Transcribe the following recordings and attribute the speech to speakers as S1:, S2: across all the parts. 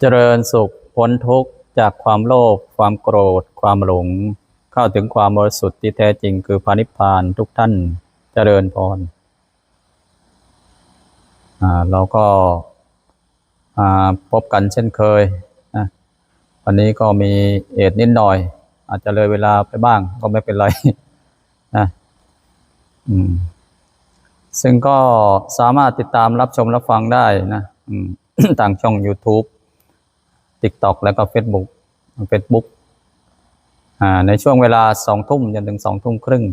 S1: เจริญสุขพ้นทุกข์จากความโลภความโกรธ ความหลง เข้าถึงความบริสุทธิ์ที่แท้จริงคือพระนิพพานทุกท่านเจริญพรอ่าเราก็อ่าพบกันเช่นเคยนะวันนี้ก็มีเอดนิดหน่อย อาจจะเลยเวลาไปบ้างก็ไม่เป็นไรนะอืมซึ่งก็สามารถติดตามรับชมรับฟังได้นะอืมทางช่อง YouTube TikTok แล้วก็ Facebook Facebook ในช่วงเวลาสองทุ่มจนถึงสองทุ่มครึ่ง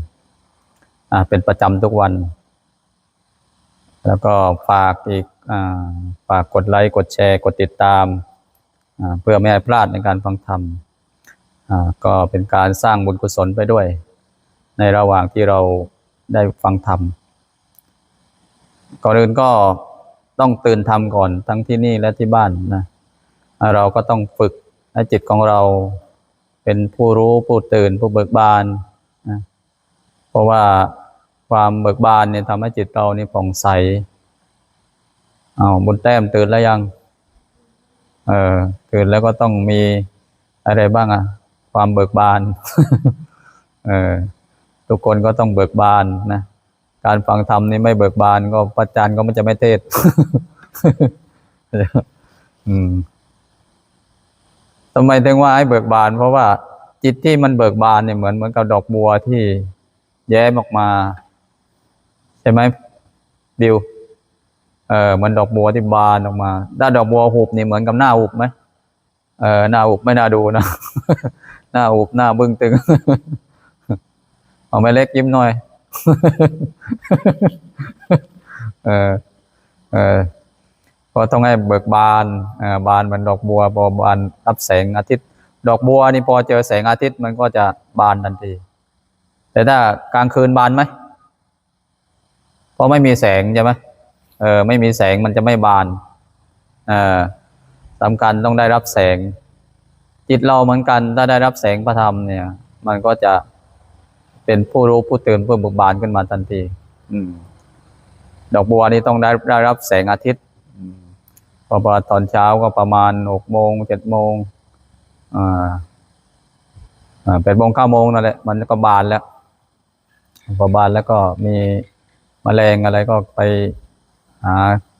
S1: เป็นประจำทุกวัน แล้วก็ฝากอีกอฝากกดไลค์ กดแชร์ กดติดตาม เพื่อไม่ให้พลาดในการฟังธรรมก็เป็นการสร้างบุญกุศลไปด้วย ในระหว่างที่เราได้ฟังธรรม ก่อนอื่นก็ต้องตื่นทำก่อนทั้งที่นี่และที่บ้านนะ เราก็ต้องฝึกให้จิตของเราเป็นผู้รู้ผู้ตื่นผู้เบิกบานนะเพราะว่าความเบิกบานเนี่ยทำให้จิตเรานี่ผ่องใสเอ้าบุญแต้มตื่นแล้วยังเออตื่นแล้วก็ต้องมีอะไรบ้างอะความเบิกบานเออทุกคนก็ต้องเบิกบานนะการฟังธรรมนี่ไม่เบิกบานก็พระจารย์ก็มันจะไม่เทศอืม ทำไมถึงว่าให้เบิกบาน เพราะว่าจิตที่มันเบิกบานเนี่ยเหมือนเหมือนกับดอกบัวที่แย้มออกมา ใช่ไหมบิวเออเหมันดอกบัวที่บานออกมาถ้าดอกบัวหุบนี่เหมือนกับหน้าหุบไหมเออหน้าหุบไม่น่าดูนะหน้าหุบหน้าบึ้งตึงเอาไม่เล็กยิ้มหน่อย เออเออ ก็ต้องให้เบิกบานเออบานเหมือนดอกบัวพอบานรับแสงอาทิตย์ ดอกบัวนี่พอเจอแสงอาทิตย์มันก็จะบานทันที แต่ถ้ากลางคืนบานไหมเพราะไม่มีแสงใช่ไหมเออไม่มีแสงมันจะไม่บานเออสำคัญต้องได้รับแสง จิตเราเหมือนกันถ้าได้รับแสงพระธรรมเนี่ย มันก็จะเป็นผู้รู้ผู้ตื่นผู้เบิกบานขึ้นมาทันที อืม ดอกบัวนี่ต้องได้ได้รับแสงอาทิตย์ พอตอนเช้าก็ประมาณหกโมงเจ็ดโมงอ่าอ่าแปดโมงเก้าโมงนั่นแหละมันก็บานแล้วพอบานแล้วก็มีแมลงอะไรก็ไปหา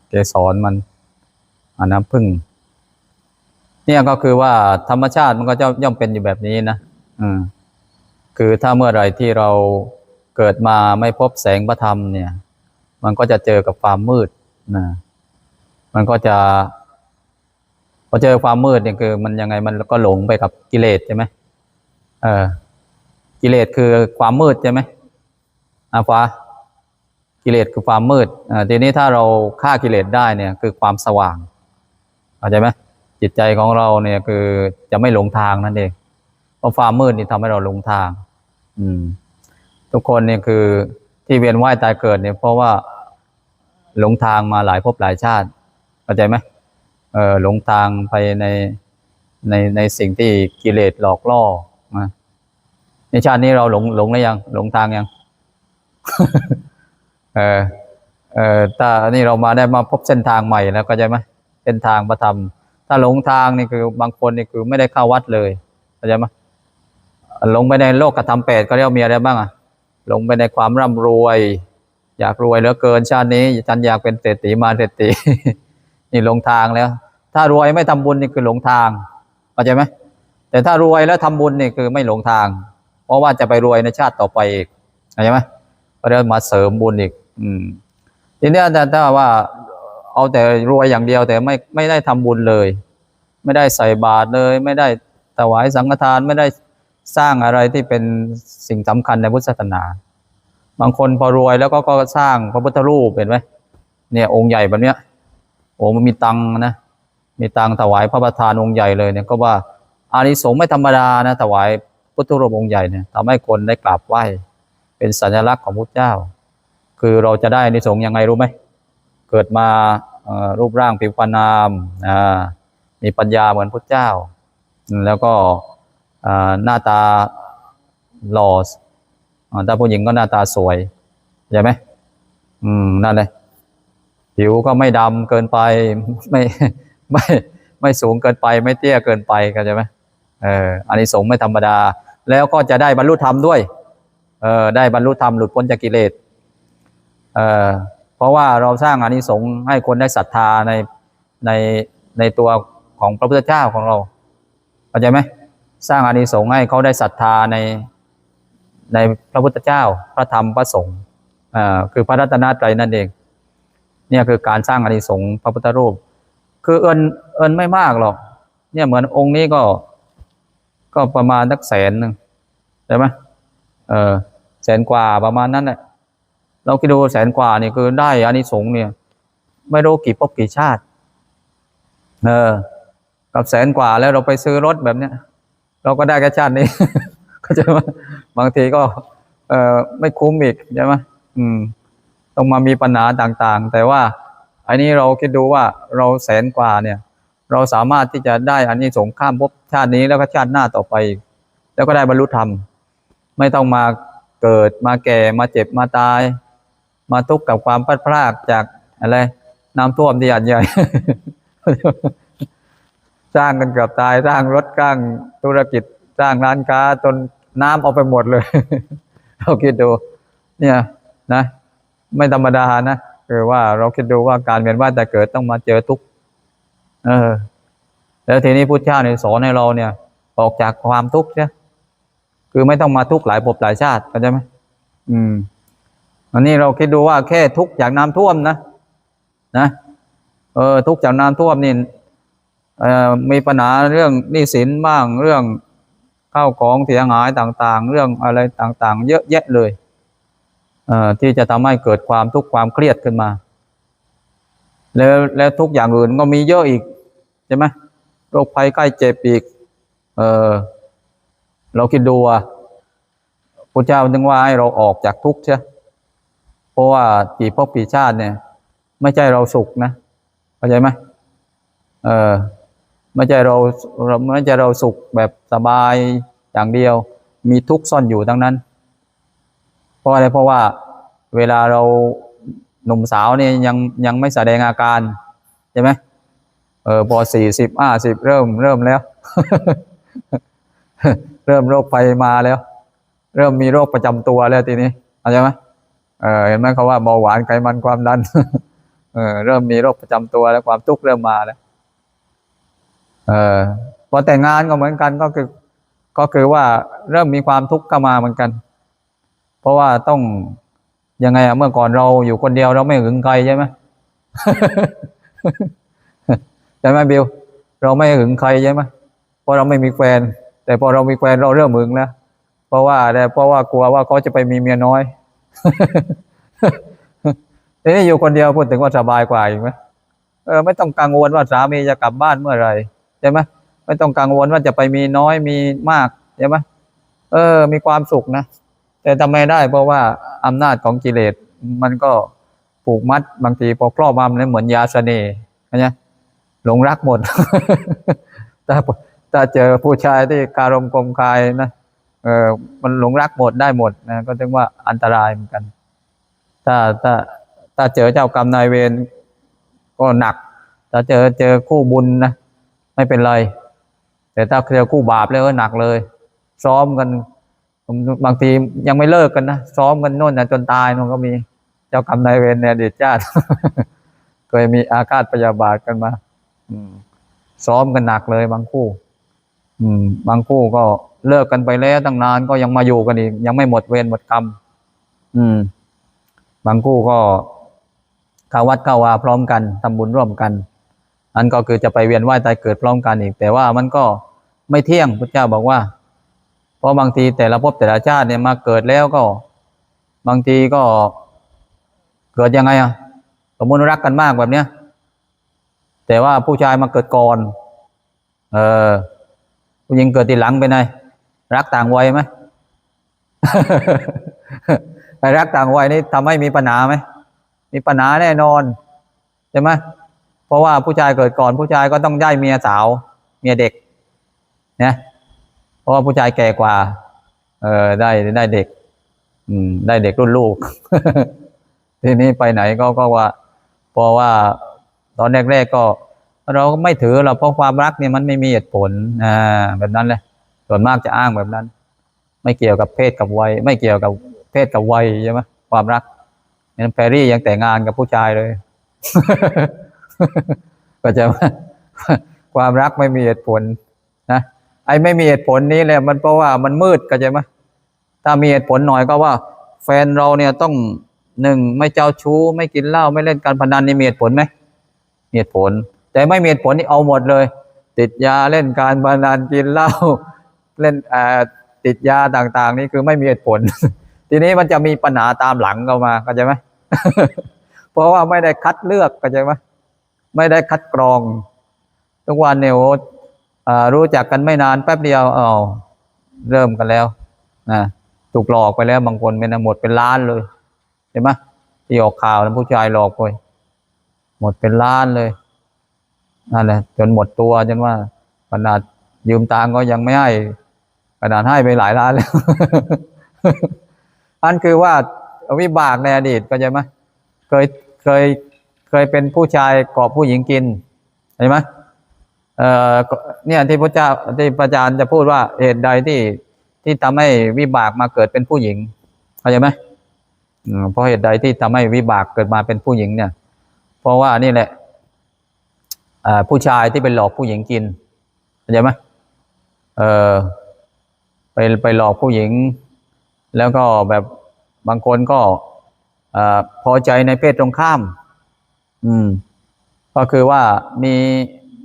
S1: เกสรมันหาน้ำผึ้งเนี่ยก็คือว่าธรรมชาติมันก็จะย่อมเป็นอยู่แบบนี้นะอืมคือถ้าเมื่อไรที่เราเกิดมาไม่พบแสงพระธรรมเนี่ย มันก็จะเจอกับความมืดนะ มันก็จะพอเจอความมืดเนี่ยคือ มันยังไงมันก็หลงไปกับกิเลสใช่ไหมเออกิเลสคือความมืดใช่ไหมอาฟ้ากิเลสคือความมืดอ่าทีนี้ถ้าเราฆ่ากิเลสได้เนี่ย คือความสว่างเข้าใจไหมจิตใจของเราเนี่ยคือจะไม่หลงทางนั่นเองเพราะความมืดนี่ทำให้เราหลงทาง อืม ทุกคนเนี่ยคือที่เวียนว่ายตายเกิดเนี่ยเพราะว่าหลงทางมาหลายภพหลายชาติ เข้าใจไหมเออหลงทางไปในในในสิ่งที่กิเลสหลอกล่อนะในชาตินี้เราหลงหลงแล้วยัง หลงทางยัง เออเออถ้าอันนี้เรามาได้มาพบเส้นทางใหม่แล้วก็ใจไหมเส้นทางประธรรม ถ้าหลงทางนี่คือบางคนนี่คือไม่ได้เข้าวัดเลยเข้าใจไหมหลงไปในโลกกระทำแปดก็เรียกมีอะไรบ้างอะลงไปในความร่ำรวย อยากรวยเหลือเกินชาตินี้ฉันอยากเป็นเศรษฐีมาเศรษฐี นี่หลงทางแล้ว ถ้ารวยไม่ทำบุญนี่คือหลงทางเข้าใจไหมแต่ถ้ารวยแล้วทำบุญนี่คือไม่หลงทาง เพราะว่าจะไปรวยในชาติต่อไปอีกเข้าใจไหมก็เรียมาเสริมบุญอีก อืม ทีนี้ยแต่ถ้าว่าเอาแต่รวยอย่างเดียวแต่ไม่ไม่ได้ทำบุญเลย ไม่ได้ใส่บาตรเลย ไม่ได้ถวายสังฆทานไม่ได้สร้างอะไรที่เป็นสิ่งสำคัญในพุทธศาสนา บางคนพอรวยแล้วก็ก็สร้างพระพุทธรูปเห็นไหมเนี่ยองค์ใหญ่แบบเนี้ย โอ้มันมีตังนะมีตังถวายพระประธานองค์ใหญ่เลยเนี่ยก็ว่าอานิสงส์ไม่ธรรมดานะถวายพุทธรูปองค์ใหญ่เนี่ยทำให้คนได้กราบไหว้เป็นสัญลักษณ์ของพระเจ้า คือเราจะได้อานิสงส์ยังไงรู้ไหมเกิดมารูปร่างผิวพรรณนามมีปัญญาเหมือนพระเจ้า แล้วก็หน้าตาหล่อถ้าผู้หญิงก็หน้าตาสวยใช่ไหมอืมนั่นเลย ผิวก็ไม่ดำเกินไปไม่ไม่ไม่ไม่สูงเกินไปไม่เตี้ยเกินไปเข้าใจไหมเอออันนี้สงไม่ธรรมดา แล้วก็จะได้บรรลุธรรมด้วยเออได้บรรลุธรรมหลุดพ้นจากกิเลสเออเพราะว่าเราสร้างอานิสงส์ให้คนได้ศรัทธาในในในตัวของพระพุทธเจ้าของเราเข้าใจไหมสร้างอานิสงส์ให้เขาได้ศรัทธาในในพระพุทธเจ้า พระธรรมพระสงฆ์อ่าคือพระรัตนตรัยนั่นเอง เนี่ยคือการสร้างอานิสงส์พระพุทธรูป คือเอินเอินไม่มากหรอก เนี่ยเหมือนองค์นี้ก็ ก็ประมาณสักแสนหนึ่งใช่ไหมเออแสนกว่าประมาณนั้นแหละเราคิดดูแสนกว่านี่คือได้อานิสงส์เนี่ย ไม่รู้กี่ภพกี่ชาติ เออ กับแสนกว่าแล้วเราไปซื้อรถแบบเนี้ย เราก็ได้แค่ชาตินี้ก็จะว่าบางทีก็ เออไม่คุ้มอีกใช่ไหมอืม ต้องมามีปัญหาต่างๆ แต่ว่าอันนี้เราคิดดูว่าเราแสนกว่าเนี่ยเราสามารถที่จะได้อันนี้สงส์ข้ามภพชาตินี้แล้วก็ชาติหน้าต่อไป แล้วก็ได้บรรลุธรรม ไม่ต้องมาเกิดมาแก่มาเจ็บมาตาย มาทุกข์กับความพลาดพลาดจากอะไรน้ำท่วมที่หาดใหญ่สร้างกันเกือบตายสร้างรถสร้างธุรกิจสร้างร้านค้าจนน้ำเอาไปหมดเลยเราคิดดู เนี่ยนะ ไม่ธรรมดานะคือว่าเราคิดดูว่าการเวียนว่ายแต่เกิดต้องมาเจอทุกข์เออ แล้วทีนี้พุทธเจ้าเนี่ยสอนให้เราเนี่ย ออกจากความทุกข์ใช่คือไม่ต้องมาทุกข์หลายภพหลายชาติเข้าใจไหมอืมอันนี้เราคิดดูว่าแค่ทุกข์จากน้ำท่วมนะนะเออทุกข์จากน้ำท่วมนี่เอ่อมีปัญหาเรื่องหนี้สินบ้างเรื่องข้าวของเสียหายต่าง ๆ เรื่องอะไรต่าง ๆ เยอะแยะเลย ที่จะทำให้เกิดความทุกข์ความเครียดขึ้นมา แล้วแล้วทุกอย่างอื่นก็มีเยอะอีกใช่ไหมโรคภัยใกล้เจ็บอีกเออเราคิดดูอะพระเจ้าจึงว่าให้เราออกจากทุกข์ใช่เพราะว่ากี่ภพกี่ชาติเนี่ย ไม่ใช่เราสุขนะเข้าใจไหมเออไม่ใช่เราเราไม่ใช่เราสุขแบบสบายอย่างเดียว มีทุกข์ซ่อนอยู่ทั้งนั้น เพราะอะไรเพราะว่าเวลาเราหนุ่มสาวเนี่ยยังยังไม่แสดงอาการใช่ไหมเออพอสี่สิบห้าสิบเริ่มเริ่มแล้ว เริ่มโรคภัยมาแล้ว เริ่มมีโรคประจำตัวแล้วทีนี้เข้าใจไหมเออเห็นไหมเขาว่าเบาหวานไขมันความดันเออเริ่มมีโรคประจำตัวแล้วความทุกข์เริ่มมาแล้วเออพอแต่งงานก็เหมือนกันก็คือ ก็คือว่าเริ่มมีความทุกข์เข้ามาเหมือนกัน เพราะว่าต้องยังไงอะเมื่อก่อนเราอยู่คนเดียวเราไม่หึงใครใช่ไหมใช่ไหมบิวเราไม่หึงใครใช่ไหมเพราะเราไม่มีแฟน แต่พอเรามีแฟนเราเริ่มหึงแล้วเพราะว่าอะไรเพราะว่ากลัวว่าเขาจะไปมีเมียน้อยทีนี้อยู่คนเดียวพูดถึงว่าสบายกว่าอีกไหมเออไม่ต้องกังวลว่าสามีจะกลับบ้านเมื่อไหร่ใช่ไหมไม่ต้องกังวลว่าจะไปมีน้อยมีมากใช่ไหมเออ มีความสุขนะ แต่ทำไมได้เพราะว่าอำนาจของกิเลสมันก็ผูกมัดบางทีพอครอบมามันเหมือนยาเสน่ห์เข้าใจหลงรักหมดถ้าถ้าเจอผู้ชายที่การมกลมกายนะเออมันหลงรักหมดได้หมดนะก็ถึงว่าอันตรายเหมือนกัน ถ้าถ้าถ้าเจอเจ้ากรรมนายเวรก็หนัก ถ้าเจอเจอคู่บุญนะไม่เป็นไร แต่ถ้าเจอคู่บาปแล้วก็หนักเลย ซ้อมกัน บางทียังไม่เลิกกันนะซ้อมกันโน่นนะจนตายมันก็มีเจ้ากรรมนายเวรในอดีตชาติเคยมีอาฆาตพยาบาทกันมา อืม ซ้อมกันหนักเลยบางคู่ อืม บางคู่ก็เลิกกันไปแล้วตั้งนานก็ยังมาอยู่กันอีก ยังไม่หมดเวรหมดกรรมอืม บางคู่ก็เข้าวัดเข้าวาพร้อมกันทำบุญร่วมกัน อันก็คือจะไปเวียนว่ายตายเกิดพร้อมกันอีก แต่ว่ามันก็ไม่เที่ยงพระเจ้าบอกว่า ราะบางทีแต่ละภพแต่ละชาติเนี่ยมาเกิดแล้วก็ บางทีก็เกิดยังไงอะสมมติรักกันมากแบบเนี้ยแต่ว่าผู้ชายมาเกิดก่อน เออผู้หญิงเกิดทีหลังเป็นไงรักต่างวัยไหมไอ้รักต่างวัยนี่ทำให้มีปัญหาไหมมีปัญหาแน่นอนใช่ไหมเพราะว่าผู้ชายเกิดก่อน ผู้ชายก็ต้องได้เมียสาว เมียเด็กเนี่ย เพราะว่าผู้ชายแก่กว่า เออได้ได้เด็ก อืม ได้เด็กรุ่นลูก ทีนี้ไปไหนก็ก็ว่าเพราะว่าตอนแรกๆก็ เราก็ไม่ถือเราเพราะความรักเนี่ยมันไม่มีเหตุผลอ่าแบบนั้นเลยส่วนมากจะอ้างแบบนั้น ไม่เกี่ยวกับเพศกับวัย ไม่เกี่ยวกับเพศกับวัยใช่ไหมความรักเนี่ยแพรรี่ยังแต่งงานกับผู้ชายเลยก็จะความรักไม่มีเหตุผลนะ ไอ้ไม่มีเหตุผลนี้แหละมันเพราะว่ามันมืดก็จะไหมถ้ามีเหตุผลหน่อยก็ว่า แฟนเราเนี่ยต้องหนึ่งไม่เจ้าชู้ ไม่กินเหล้าไม่เล่นการพนันนี่มีเหตุผลไหมมีเหตุผล แต่ไม่มีเหตุผลนี่เอาหมดเลย ติดยาเล่นการพนันกินเหล้าเล่นเออติดยาต่าง ๆ นี่คือไม่มีเหตุผล ทีนี้มันจะมีปัญหาตามหลังเข้ามาเข้าใจไหมเพราะว่าไม่ได้คัดเลือกเข้าใจไหมไม่ได้คัดกรอง ทุกวันเนี่ยโรู้จักกันไม่นานแป๊บเดียวเอาเริ่มกันแล้วนะถูกหลอกไปแล้วบางคนเป็นหมดเป็นล้านเลยเห็นไหมที่ออกข่าวนะผู้ชายหลอกไปหมดเป็นล้านเลยนั่นแหละจนหมดตัวจนว่าขนาดยืมตังก็ยังไม่ให้ขนาดให้ไปหลายล้านแล้วอันคือว่าวิบากในอดีตก็ใช่ไหมเคยเคยเคยเป็นผู้ชายเกาะผู้หญิงกินเห็นไหม เอ่อเนี่ยที่พระเจ้าที่พระอาจารย์จะพูดว่าเหตุใดที่ที่ทำให้วิบากมาเกิดเป็นผู้หญิงเข้าใจไหมเพราะเหตุใดที่ทำให้วิบากเกิดมาเป็นผู้หญิงเนี่ย เพราะว่านี่แหละผู้ชายที่ไปหลอกผู้หญิงกินเข้าใจไหมเออไปไปหลอกผู้หญิง แล้วก็แบบบางคนก็อพอใจในเพศตรงข้าม อืม ก็คือว่ามี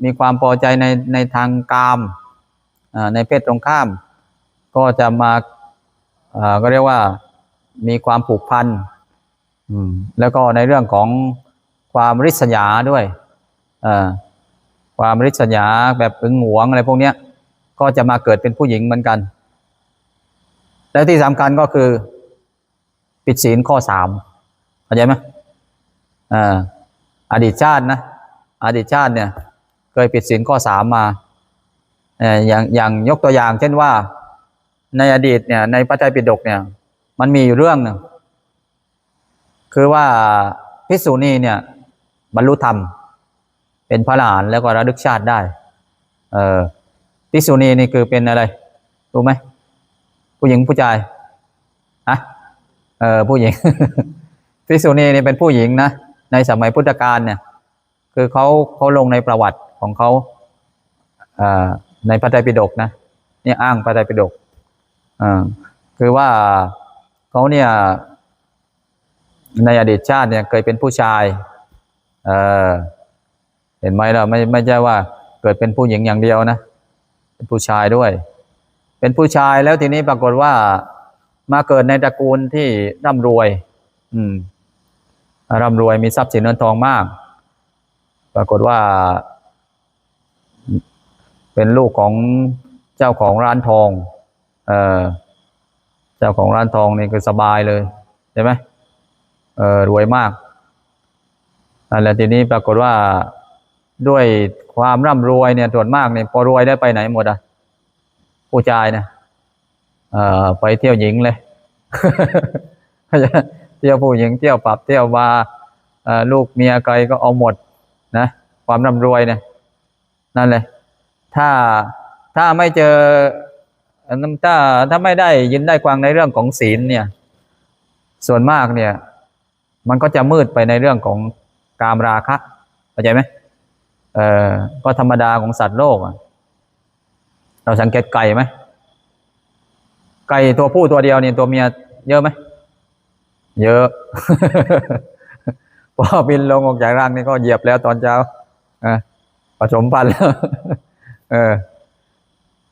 S1: มีความพอใจในในทางกามในเพศตรงข้าม ก็จะมาก็เรียกว่ามีความผูกพันแล้วก็ในเรื่องของความริษยาด้วยความริษยาแบบอึงหวงอะไรพวกนี้ก็จะมาเกิดเป็นผู้หญิงเหมือนกัน และที่สำคัญก็คือ ปิดศีลข้อสามเข้าใจไหมออดีตชาตินะอดีตชาติเนี่ย เคยผิดศีลข้อสามมาเอ่ออย่างอย่างยกตัวอย่าง เช่นว่าในอดีตเนี่ยในพระไตรปิฎกเนี่ย มันมีอยู่เรื่องหนึ่งคือว่าพิกษุณีเนี่ย บรรลุธรรม เป็นพระอรหันแล้วก็ระลึกชาติได้ เออพิกษุณีนี่คือเป็นอะไรรู้ไหมผู้หญิงผู้ชายอะเออผู้หญิงพิกษุณีนี่เป็นผู้หญิงนะในสมัยพุทธกาลเนี่ย คือเขาเขาลงในประวัติ ของเขาในพระไตรปิฎกนะเนี่ยอ้างพระไตรปิฎกคือว่าเขาเนี่ยในอดีตชาติเนี่ยเคยเป็นผู้ชายเเห็นไหมล่ะไม่ไม่ใช่ว่าเกิดเป็นผู้หญิงอย่างเดียวนะเป็นผู้ชายด้วย เป็นผู้ชายแล้วทีนี้ปรากฏว่ามาเกิดในตระกูลที่ร่ำรวย อืมร่ำรวยมีทรัพย์สินเงินทองมาก ปรากฏว่า เป็นลูกของเจ้าของร้านทอง เออเจ้าของร้านทองนี่คือสบายเลยใช่ไหมเออรวยมากนั่นแหละทีนี้ปรากฏว่าด้วยความร่ำรวยเนี่ยส่วนมากเนี่ยพอรวยได้ไปไหนหมดอะผู้ชายนะเอ่อไปเที่ยวหญิงเลยเที่ยวผู้หญิงเที่ยวปรับเที่ยวบาร์เอ่อลูกเมียใครก็เอาหมดนะ ความร่ำรวยเนี่ยนั่นเลย ถ้าถ้าไม่เจอถ้าถ้าไม่ได้ยินได้ฟังในเรื่องของศีลเนี่ย ส่วนมากเนี่ย มันก็จะมืดไปในเรื่องของกามราคะเข้าใจไหมเออก็ธรรมดาของสัตว์โลกเราสังเกตไก่ไหมไก่ตัวผู้ตัวเดียวเนี่ยตัวเมียเยอะไหมเยอะพอบินลงออกจากรังนี่ก็เหยียบแล้วตอนเช้าอะผสมพันธุ์แล้ว เออ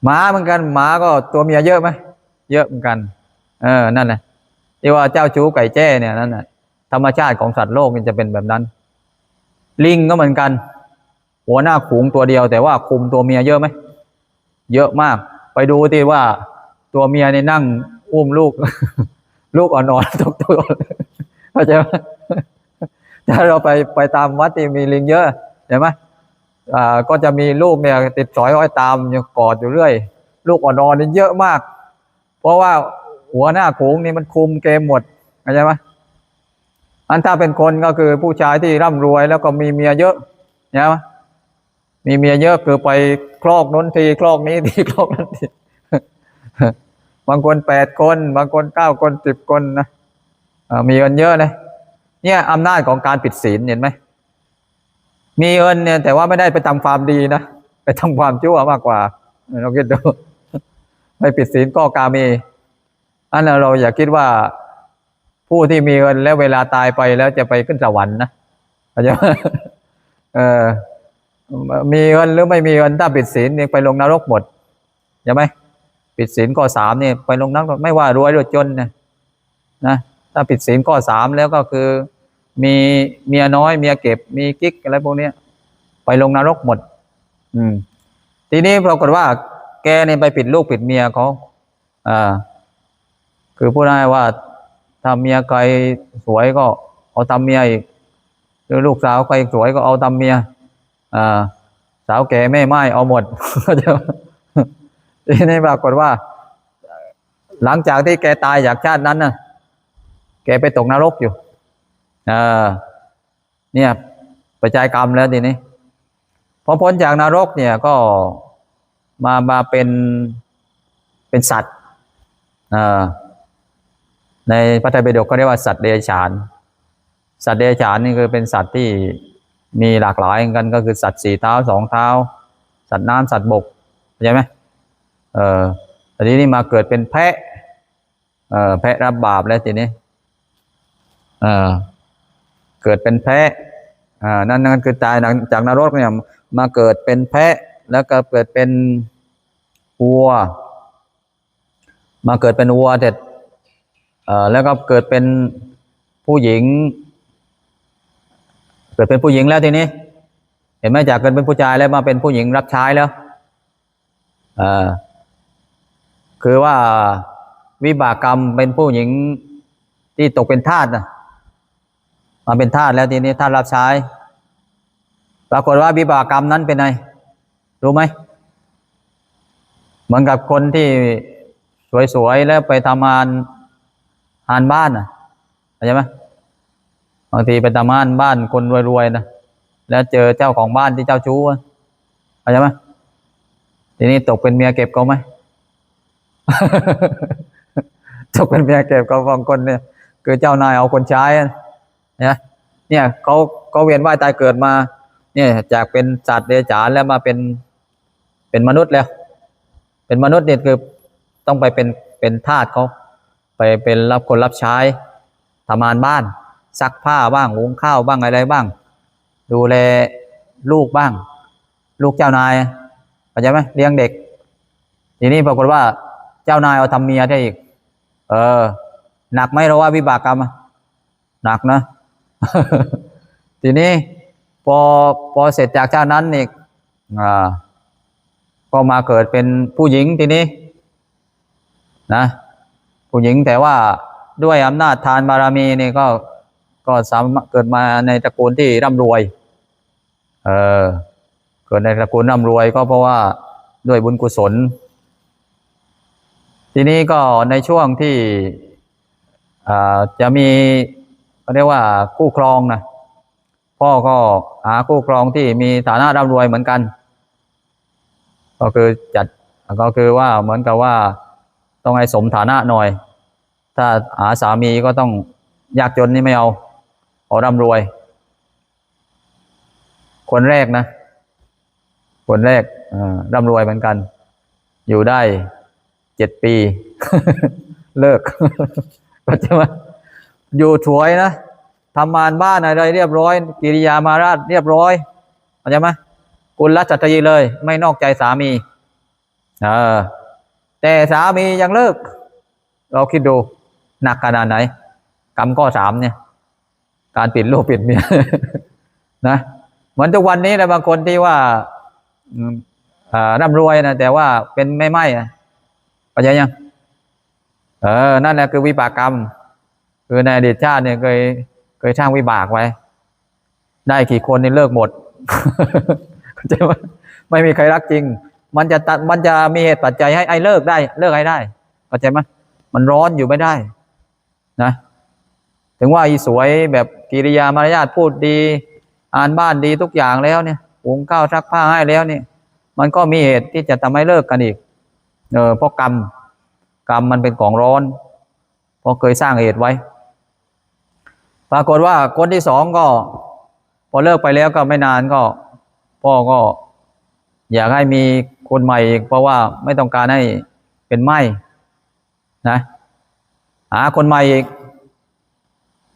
S1: หมาเหมือนกันหมาก็ตัวเมียเยอะไหมเยอะเหมือนกัน เออนั่นแหละที่ว่าเจ้าชู้ไก่แจ้เนี่ยนั่นแหละธรรมชาติของสัตว์โลกมันจะเป็นแบบนั้น ลิงก็เหมือนกัน หัวหน้าขูงตัวเดียว แต่ว่าคุมตัวเมียเยอะไหมเยอะมาก ไปดูที่ว่าตัวเมียในนั่งอุ้มลูก ลูกอ่อนๆทุกตัวเข้าใจไหมถ้าเราไปไปตามวัดที่มีลิงเยอะเห็นไหม อ่าก็จะมีลูกเนี่ยติดสอยห้อยตามอยู่กอดอยู่เรื่อย ลูกอ่อนๆนี่เยอะมาก เพราะว่าหัวหน้าโขงนี่มันคุมเกมหมดเข้าใจไหมอันถ้าเป็นคนก็คือผู้ชายที่ร่ำรวยแล้วก็มีเมียเยอะใช่ไหมมีเมียเยอะคือไปคลอกนู้นทีคลอกนี้ทีคลอกนั้นทีบางคนแปดคน บางคนเก้าคนสิบคนนะมีเงินเยอะเลยเนี่ยอำนาจของการปิดศีลเห็นไหม มีเงินเนี่ยแต่ว่าไม่ได้ไปทำความดีนะไปทำความชั่วมากกว่าเราคิดดูไม่ปิดศีลก็กาเมีอันนั้นเราอย่าคิดว่าผู้ที่มีเงินแล้วเวลาตายไปแล้วจะไปขึ้นสวรรค์นะเข้าจไหมเออมีเงินหรือไม่มีเงินถ้าปิดศีลเนี่ยไปลงนรกหมดใช่ไหมปิดศีลข้อสามเนี่ยไปลงนรกไม่ว่ารวยหรือจนนี่ยนะถ้าผิดศีลข้อสามแล้วก็คือ มีเมียน้อยเมียเก็บ มีกิ๊กอะไรพวกนี้ไปลงนรกหมด อืม ทีนี้ปรากฏว่า แกเนี่ยไปผิดลูกผิดเมียเขาอ่า คือพูดง่ายว่าถ้าเมียใครสวยก็เอาทำเมียอีกหรือลูกสาวใครสวยก็เอาทำเมีย อ่า สาวแก่แม่ไม้เอาหมดทีนี้ปรากฏว่า หลังจากที่แกตายจากชาตินั้นน่ะ แกไปตกนรกอยู่ อ่าเนี่ยประจายกรรมแล้วทีนี้พอพ้นจากนรกเนี่ยก็มามาเป็นเป็นสัตว์อ่าในพระไตรปิฎกก็เรียกว่าสัตว์เดรัจฉาน สัตว์เดรัจฉานนี่คือเป็นสัตว์ที่มีหลากหลายกันก็คือสัตว์สี่เท้าสองเท้า สัตว์น้ำสัตว์บกเข้าใจไหมเออทีนี้นี่มาเกิดเป็นแพะเออแพะรับบาปแล้วทีนี้เออ เกิดเป็นแพะอ่านั่นนั่นคือตายจากนรกเนี่ยมาเกิดเป็นแพะ แล้วก็เกิดเป็นวัว มาเกิดเป็นวัวเสร็จเอ่อแล้วก็เกิดเป็นผู้หญิง เกิดเป็นผู้หญิงแล้วทีนี้ เห็นไหมจากเกิดเป็นผู้ชายแล้วมาเป็นผู้หญิงรับใช้แล้วอ่าคือว่าวิบากกรรมเป็นผู้หญิงที่ตกเป็นทาสนะ มาเป็นทาสแล้วทีนี้ทาสรับใช้ปรากฏว่าวิบากกรรมนั้นเป็นไงรู้ไหมเหมือนกับคนที่สวยๆแล้วไปทำงานงานบ้านอะเข้าใจไหมบางทีไปทำงานบ้านคนรวยๆนะแล้วเจอเจ้าของบ้านที่เจ้าชู้เข้าใจไหมทีนี้ตกเป็นเมียเก็บเขาไหมตกเป็นเมียเก็บเขาบางคนเนี่ย คือเจ้านายเอาคนใช้ อะเนี่ยเขาเขาเวียนว่ายตายเกิดมา เนี่ยจากเป็นสัตว์เดรัจฉานแล้วมาเป็นเป็นมนุษย์แล้ว เป็นมนุษย์เนี่ยคือต้องไปเป็นเป็นทาสเขาไปเป็นรับคนรับใช้ทำงานบ้านซักผ้าบ้างหุงข้าวบ้างอะไรบ้าง ดูแลลูกบ้าง ลูกเจ้านายเข้าใจไหมเลี้ยงเด็ก ทีนี้ปรากฏว่าเจ้านายเอาทำเมียได้อีก เออ หนักไหมเราว่าวิบากกรรมหนักนะ ทีนี้พอพอเสร็จจากชาตินั้นอีกอ่าก็มาเกิดเป็นผู้หญิงทีนี้นะผู้หญิงแต่ว่าด้วยอำนาจทานบารมีนี่ก็ก็สามารถเกิดมาในตระกูลที่ร่ำรวย เออเกิดในตระกูลร่ำรวยก็เพราะว่าด้วยบุญกุศล ทีนี้ก็ในช่วงที่จะมี เขาเรียกว่าคู่ครองนะพ่อก็หาคู่ครองที่มีฐานะร่ำรวยเหมือนกัน ก็คือจัดก็คือว่าเหมือนกับว่าต้องให้สมฐานะหน่อย ถ้าหาสามีก็ต้องยากจนนี่ไม่เอาเอาร่ำรวย คนแรกนะ คนแรกอ่อร่ำรวยเหมือนกัน อยู่ได้เจ็ดปี เลิกก็จะมา อยู่ถวยนะทำงานบ้านอะไรเรียบร้อย กิริยามาราชเรียบร้อยเข้าใจไหมกุลจัตรีเลย ไม่นอกใจสามีเออแต่สามียังเลิก เราคิดดูหนักขนาดไหนกรรมข้อสามเนี่ย การปิดลูกปิดเมียนะเหมือนทุกวันนี้นะบางคนที่ว่าอ่าร่ำรวยนะแต่ว่าเป็นไม่ไม่อะเข้าใจยังเออนั่นแหละคือวิบากกรรม คือในอดีตชาติเนี่ยเคยเคยช่างวิบากไว้ ได้กี่คนนี่เลิกหมดเข้าใจไหมไม่มีใครรักจริง มันจะตัดมันจะมีเหตุปัจจัยให้ไอ้เลิกได้ เลิกให้ได้เข้าใจไหมมันร้อนอยู่ไม่ได้ นะ ถึงว่าอีสวยแบบกิริยามารยาทพูดดี อ่านบ้านดีทุกอย่างแล้วเนี่ยหุงข้าวซักผ้าให้แล้วเนี่ยมันก็มีเหตุที่จะทำให้เลิกกันอีก เออเพราะกรรม กรรมมันเป็นของร้อน เพราะเคยสร้างเหตุไว้ ปรากฏว่าคนที่สองก็ พอเลิกไปแล้วก็ไม่นานก็ พ่อก็ อยากให้มีคนใหม่อีกเพราะว่าไม่ต้องการให้เป็นไม้นะหาคนใหม่อีก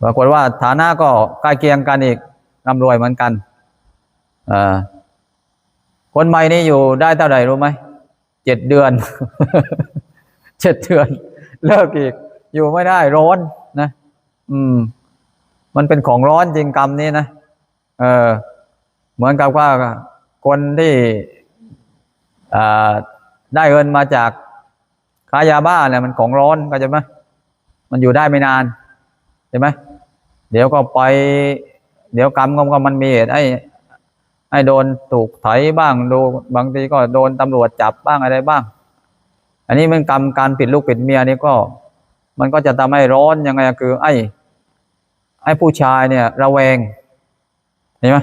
S1: ปรากฏว่าฐานะก็ใกล้เคียงกันอีกร่ำรวยเหมือนกันอคนใหม่นี่อยู่ได้เท่าไหร่รู้ไหมเจ็ดเดือนเจ็ดเดือน เลิกอีก อยู่ไม่ได้ร้อนนะ อืม มันเป็นของร้อนจริงกรรมนี้นะเออเหมือนกับว่าคนที่ได้เงินมาจากค้ายาบ้าเนี่ยมันของร้อนก็จะไหมมันอยู่ได้ไม่นานใช่ไหมเดี๋ยวก็ไป เดี๋ยวกรรมก็มันมีเหตุให้ให้โดนถูกไถบ้างดูบางทีก็โดนตำรวจจับบ้างอะไรบ้าง อันนี้มันกรรมการผิดลูกผิดเมียนี่ก็ มันก็จะทำให้ร้อนยังไงคือ ไอ้ ไอ้ผู้ชายเนี่ยระแวงเห็นไหม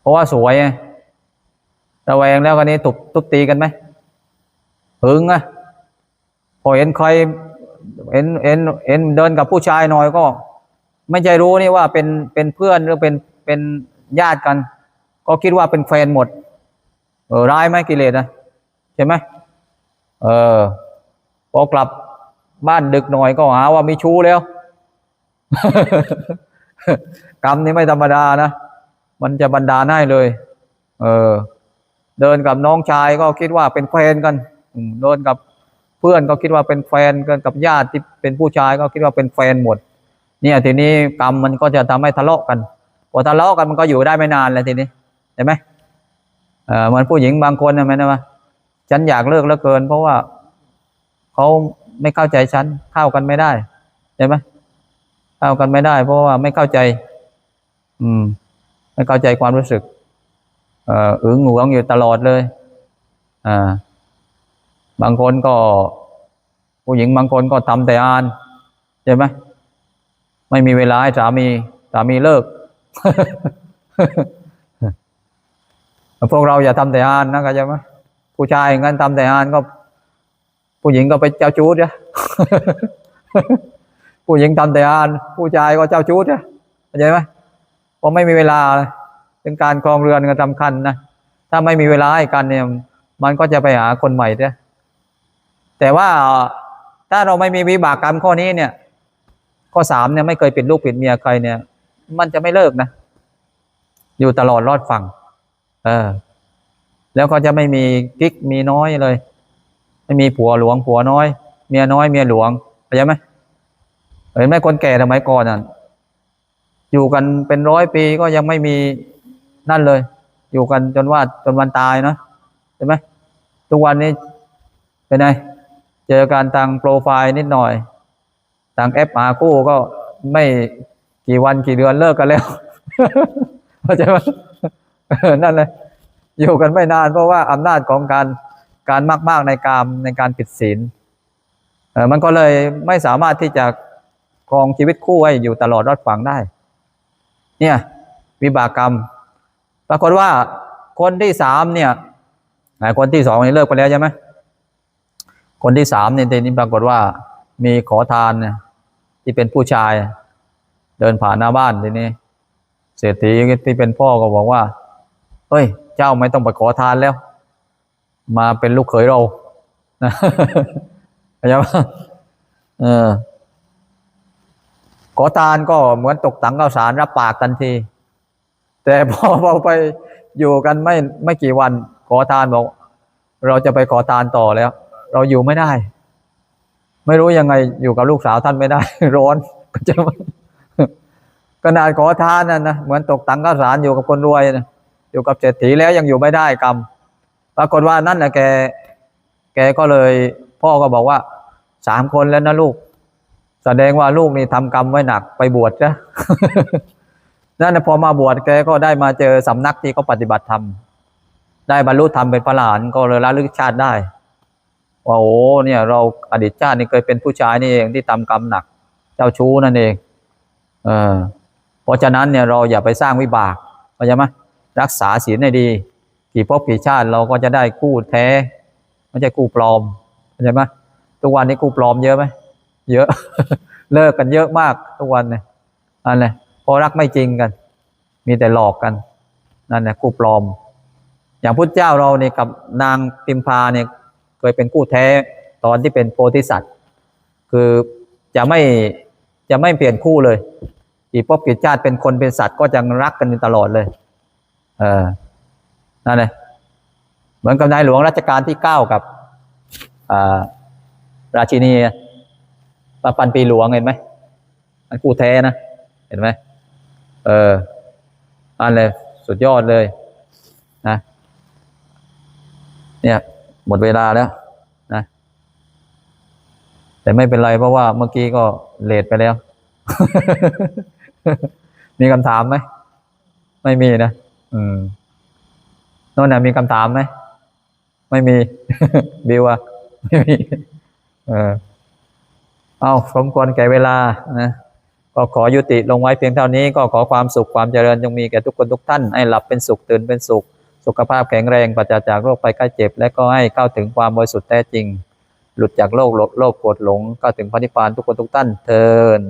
S1: เพราะว่าสวยไงระแวงแล้วกันนี้ตุบตุบตีกันไหมหึงอะพอเห็นใครเห็นเห็นเห็นเดินกับผู้ชายหน่อยก็ ไม่ใช่รู้นี่ว่าเป็นเป็นเพื่อนหรือเป็นเป็นญาติกัน ก็คิดว่าเป็นแฟนหมดเออร้ายไหมกิเลสนะใช่ไหมเออพอกลับบ้านดึกหน่อยก็หาว่ามีชู้แล้ว กรรมนี้ไม่ธรรมดานะ มันจะบันดาลให้เลย เออ เดินกับน้องชายก็คิดว่าเป็นแฟนกันเดินกับเพื่อนก็คิดว่าเป็นแฟนกันกับญาติที่เป็นผู้ชายก็คิดว่าเป็นแฟนหมด เนี่ยทีนี้กรรมมันก็จะทำให้ทะเลาะกันพอทะเลาะกันมันก็อยู่ได้ไม่นานเลยทีนี้เห็นไหมเออเหมือนผู้หญิงบางคนนะไหมนะว่าฉันอยากเลิกแล้วเกิน เพราะว่าเขาไม่เข้าใจฉันเข้ากันไม่ได้เห็นไหม เข้ากันไม่ได้ เพราะว่าไม่เข้าใจ อืม ไม่เข้าใจความรู้สึก เอ่ออึงหวงอยู่ตลอดเลย อ่า บางคนก็ ผู้หญิงบางคนก็ทำแต่อ่านใช่ไหมไม่มีเวลาให้สามีสามีเลิกพวกเราอย่าทำแต่อ่านนะเข้าใจไหมผู้ชายงั้นทำแต่อ่านก็ ผู้หญิงก็ไปเจ้าชู้จ้ะ ผู้หญิงทำแต่อ่านผู้ชายก็เจ้าชู้จ้ะเข้าใจไหมเพราะไม่มีเวลาเป็นการครองเรือนก็สำคัญนะถ้าไม่มีเวลาให้กันเนี่ย มันก็จะไปหาคนใหม่เด้อแต่ว่าถ้าเราไม่มีวิบากกรรมข้อนี้เนี่ย ข้อสามเนี่ยไม่เคยปิดลูกปิดเมียใครเนี่ย มันจะไม่เลิกนะ อยู่ตลอดรอดฝั่ง เออ แล้วก็จะไม่มีกิ๊กมีน้อยเลย ไม่มีผัวหลวงผัวน้อย เมียน้อยเมียหลวงเข้าใจไหม เห็นไหมคนแก่สมัยก่อนอะอยู่กันเป็นร้อยปีก็ยังไม่มีนั่นเลย อยู่กันจนว่าจนวันตายเนาะใช่ไหมทุกวันนี้เป็นไงเจอการทางโปรไฟล์นิดหน่อยทางแอปหาคู่ก็ไม่กี่วันกี่เดือนเลิกกันแล้วเข้าใจไหมนั่นเลยอยู่กันไม่นานเพราะว่าอำนาจของการการมาก ๆ ในการในการผิดศีลมันก็เลยไม่สามารถที่จะ ครองชีวิตคู่ให้อยู่ตลอดรอดฝั่งได้ เนี่ยวิบากกรรม ปรากฏว่าคนที่สามเนี่ยคนที่สองนี่เลิกไปแล้วใช่ไหมคนที่สามเนี่ยทีนี้ปรากฏว่ามีขอทานเนี่ยที่เป็นผู้ชาย เดินผ่านหน้าบ้านทีนี้ เศรษฐีที่เป็นพ่อก็บอกว่าเฮ้ย เจ้าไม่ต้องไปขอทานแล้ว มาเป็นลูกเขยเรานะเข้าใจปะเออ ขอทานก็เหมือนตกตังข้าวสารรับปากทันที แต่พอเราไปอยู่กันไม่ไม่กี่วัน ขอทานบอก เราจะไปขอทานต่อแล้ว เราอยู่ไม่ได้ ไม่รู้ยังไงอยู่กับลูกสาวท่านไม่ได้ ร้อนก็จะขนาดขอทานนั่นนะเหมือนตกตังข้าวสารอยู่กับคนรวยนะอยู่กับเศรษฐีแล้วยังอยู่ไม่ได้กรรมปรากฏว่านั่นนะแก แกก็เลย พ่อก็บอกว่าสามคนแล้วนะลูก แสดงว่าลูกนี่ทำกรรมไว้หนักไปบวชนะนั่นพอมาบวชแกก็ได้มาเจอสำนักที่เขาปฏิบัติธรรมได้บรรลุธรรมเป็นพระหลานก็เลยระลึกชาติได้ว่าโอ้เนี่ย เราอดีตชาตินี่เคยเป็นผู้ชายนี่เองที่ทำกรรมหนัก เจ้าชู้นั่นเองเออเพราะฉะนั้นเนี่ยเราอย่าไปสร้างวิบากเข้าใจไหมรักษาศีลให้ดี กี่ภพกี่ชาติเราก็จะได้คู่แท้ไม่ใช่คู่ปลอมเข้าใจไหมทุกวันนี้คู่ปลอมเยอะไหม เยอะ เลิกกันเยอะมากทุกวันเนี่ยอันนี้เพราะรักไม่จริงกัน มีแต่หลอกกันนั่นแหละคู่ปลอม อย่างพุทธเจ้าเราเนี่ยกับนางพิมพาเนี่ยเคยเป็นคู่แท้ตอนที่เป็นโพธิสัตว์ คือจะไม่จะไม่เปลี่ยนคู่เลยอีพบกิจชาติเป็นคนเป็นสัตว์ก็จะรักกันตลอดเลย เออนั่นเลยเหมือนกับนายหลวงรัชกาลที่เก้ากับราชินี ปปันปีหลวงเห็นไหมอันคู่แท้นะ เห็นไหมเออ อันเลยสุดยอดเลยนะเนี่ย หมดเวลาแล้วนะ แต่ไม่เป็นไรเพราะว่าเมื่อกี้ก็เลทไปแล้ว มีคำถามไหม ไม่มีนะ อืมโน่นน่ะมีคำถามไหม ไม่มี บิวอะไม่มี เออ เอาสมควรแก่เวลานะก็ขอยุติลงไว้เพียงเท่านี้ก็ขอความสุขความเจริญจงมีแก่ทุกคนทุกท่าน ให้หลับเป็นสุขตื่นเป็นสุข สุขภาพแข็งแรงปราศจากโรคภัยไข้เจ็บ และก็ให้เข้าถึงความบริสุทธิ์แท้จริง หลุดจากโลกโลภโกรธหลงเข้าถึงพระนิพพานทุกคนทุกท่านเทิน